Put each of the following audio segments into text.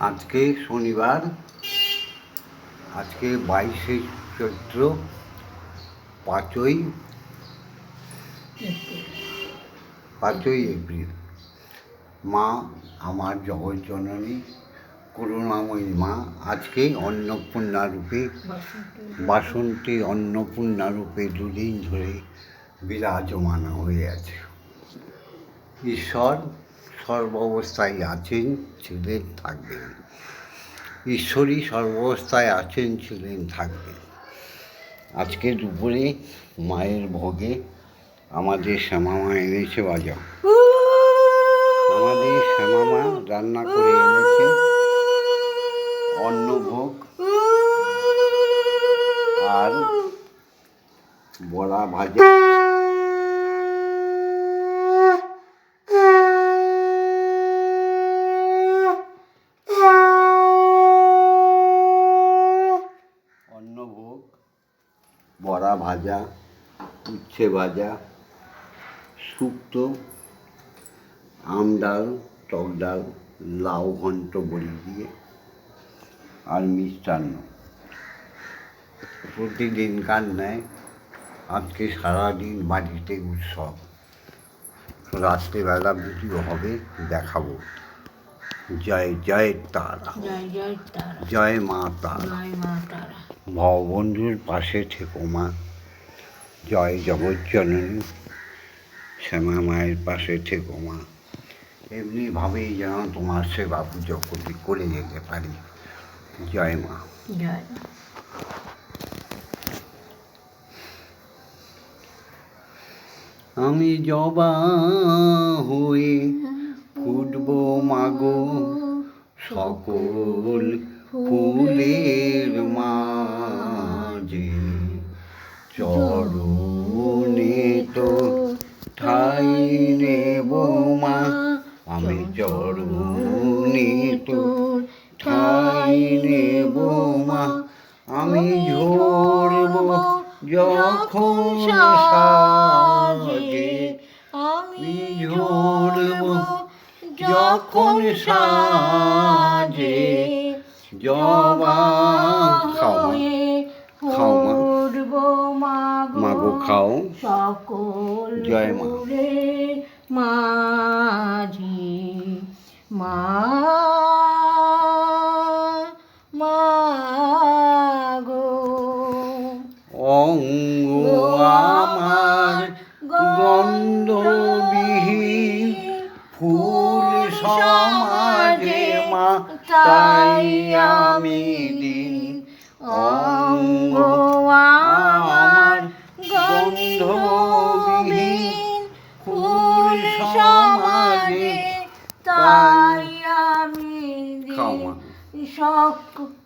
আজকে শনিবার, আজকে বাইশে চৈত্র পাঁচই পাঁচই এপ্রিল। মা আমার জগৎজননী করুণাময়ী মা, আজকে অন্নপূর্ণা রূপে, বাসন্তী অন্নপূর্ণা রূপে দুদিন ধরে বিরাজমান হয়ে আছে। ঈশ্বর সর্বাবস্থায় আছেন, ছিলেন, থাকবেন। ঈশ্বরই সর্বাবস্থায় আছেন, ছিলেন, থাকবেন। আজকে দুপুরে মায়ের ভোগে আমাদের শ্যামামা এনেছে বাজাও। আমাদের শ্যামামা রান্না করে এনেছে। অন্নভোগ আর বড়া ভাজা। ভাজা উচ্ছে ভাজা শুক্তো আম ডাল টক ডাল লাউ ঘন্ট বড়ি দিয়ে আর মিষ্টান্ন। প্রতিদিন প্রতিদিনকার নেয় আজকে সারাদিন বাড়িতে উৎসব। রাত্রেবেলা ভিডিও হবে দেখাবো। জয় জয় তারা। জয় জয় তারা। জয় মা তারা। জয় মা তারা। ভববন্ধুর পাশে থেকো মা। জয় জগজ্জননী শ্যামা মায়ের পাশে থেকো মা। এমনিভাবেই যেন তোমার সেবা পুজো করতে করে যেতে পারি। জয় মা। জয়। মা। আমি জবা হয়ে ফুটবো মাগো সকল ফুলের মাঝে। চরণে তো ঠাই নেব মা। আমি চরণে তো ঠাই নেব মা। আমি ঝরব যখন সাজে। আমি ঝরব যখন সাজে। জবা খাও মাগো খাও। সকল জয় মা। মাঝি মা। মাগো অঙ্গ আমার গন্ধবিহীন ফুল সমাজে মা তাই আমি দিন। অঙ্গ আমার ফুল সমাজে তাই আমি সক-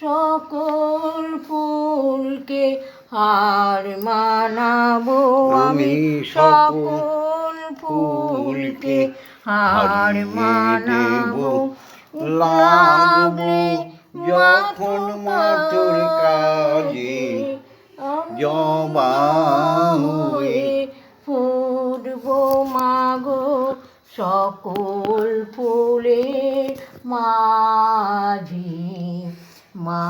সকল ফুলকে হার মানাবো আমি। সকল ফুলকে হার মানাবো। লাগবো যখন ফুটব মাগো সকল ফুলে মাঝি মা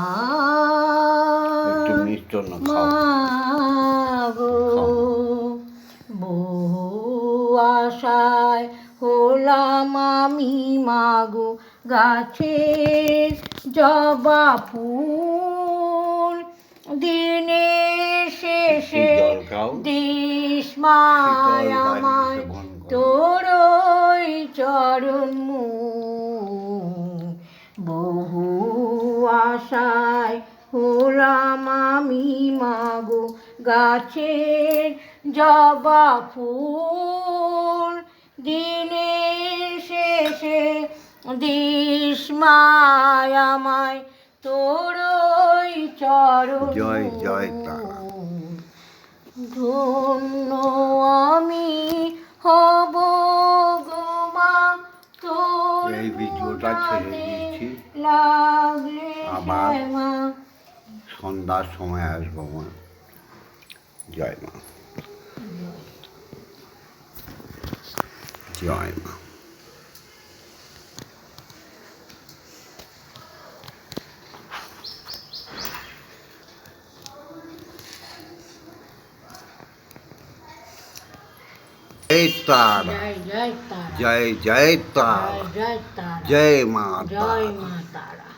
মাগো বহু আশায় হলাম আমি মাগো গাছের জবা ফুল। দিনের শেষে দিস শীতল মায় বাড়ি আমার সেবন করো। তোর চরণ মূল। বহু আশায় হলাম আমি মাগো গাছের জবা ফুল দিনের শেষে দিস মায় আমায় তোর চরণ জয় জয় তারা। ধন্য আমি হব গো মা তোর এই ভিডিওটা ছেড়ে দিচ্ছি। লাগলে আবার। সন্ধ্যার সময় আসব মা জয় মা জয় মা জয় তারা জয় জয় তারা জয় জয় তারা